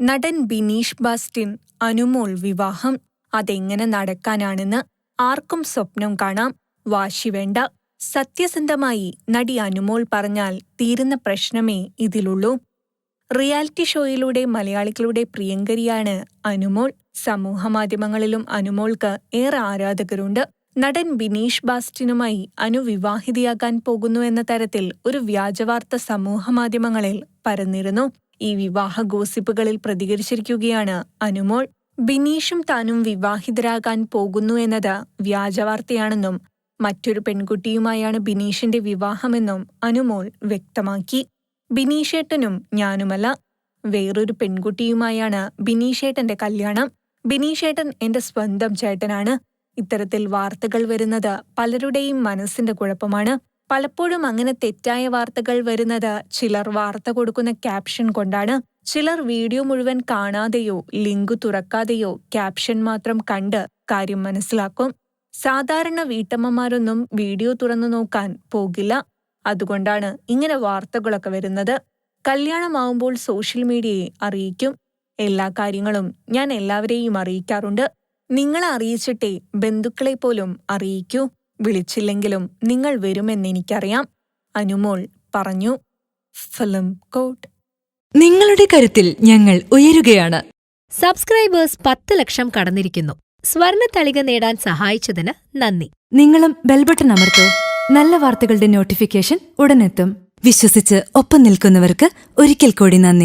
നടൻ ബിനീഷ് ബാസ്റ്റിൻ അനുമോൾ വിവാഹം. അതെങ്ങനെ നടക്കാനാണെന്ന് ആർക്കും സ്വപ്നം കാണാം. വാശി വേണ്ട. സത്യസന്ധമായി നടി അനുമോൾ പറഞ്ഞാൽ തീരുന്ന പ്രശ്നമേ ഇതിലുള്ളൂ. റിയാലിറ്റി ഷോയിലൂടെ മലയാളികളുടെ പ്രിയങ്കരിയാണ് അനുമോൾ. സമൂഹമാധ്യമങ്ങളിലും അനുമോൾക്ക് ഏറെ ആരാധകരുണ്ട്. നടൻ ബിനീഷ് ബാസ്റ്റിനുമായി അനു വിവാഹിതയാകാൻ പോകുന്നു എന്ന തരത്തിൽ ഒരു വ്യാജവാർത്ത സമൂഹമാധ്യമങ്ങളിൽ പരന്നിരുന്നു. ഈ വിവാഹ ഗോസിപ്പുകളിൽ പ്രതികരിച്ചിരിക്കുകയാണ് അനുമോൾ ബിനീഷും താനും വിവാഹിതരാകാൻ പോകുന്നു എന്നത് വ്യാജവാർത്തയാണെന്നും മറ്റൊരു പെൺകുട്ടിയുമായാണ് ബിനീഷിന്റെ വിവാഹമെന്നും അനുമോൾ വ്യക്തമാക്കി. ബിനീഷേട്ടനും ഞാനുമല്ല. വേറൊരു പെൺകുട്ടിയുമായാണ് ബിനീഷേട്ടന്റെ കല്യാണം. ബിനീഷേട്ടൻ എന്റെ സ്വന്തം ചേട്ടനാണ്. ഇത്തരത്തിൽ വാർത്തകൾ വരുന്നത് പലരുടെയും മനസ്സിന്റെ കുഴപ്പമാണ്. പലപ്പോഴും അങ്ങനെ തെറ്റായ വാർത്തകൾ വരുന്നത് ചിലർ വാർത്ത കൊടുക്കുന്ന ക്യാപ്ഷൻ കൊണ്ടാണ്. ചിലർ വീഡിയോ മുഴുവൻ കാണാതെയോ ലിങ്ക് തുറക്കാതെയോ ക്യാപ്ഷൻ മാത്രം കണ്ട് കാര്യം മനസ്സിലാക്കും. സാധാരണ വീട്ടമ്മമാരൊന്നും വീഡിയോ തുറന്നു നോക്കാൻ പോകില്ല. അതുകൊണ്ടാണ് ഇങ്ങനെ വാർത്തകളൊക്കെ വരുന്നത്. കല്യാണമാവുമ്പോൾ സോഷ്യൽ മീഡിയയെ അറിയിക്കും. എല്ലാ കാര്യങ്ങളും ഞാൻ എല്ലാവരെയും അറിയിക്കാറുണ്ട്. നിങ്ങളെ അറിയിച്ചിട്ടേ ബന്ധുക്കളെ പോലും അറിയിക്കൂ വിളിച്ചില്ലെങ്കിലും നിങ്ങൾ വരുമെന്നെനിക്കറിയാം അനുമോൾ പറഞ്ഞു. ഫിലിം കോട്ട്. നിങ്ങളുടെ കരുത്തിൽ ഞങ്ങൾ ഉയരുകയാണ്. സബ്സ്ക്രൈബേഴ്സ് പത്ത് ലക്ഷം കടന്നിരിക്കുന്നു. സ്വർണ തളിക നേടാൻ സഹായിച്ചതിന് നന്ദി. നിങ്ങളും ബെൽബട്ടൺ അമർത്തോ. നല്ല വാർത്തകളുടെ നോട്ടിഫിക്കേഷൻ ഉടനെത്തും. വിശ്വസിച്ച് ഒപ്പം നിൽക്കുന്നവർക്ക് ഒരിക്കൽ കൂടി നന്ദി.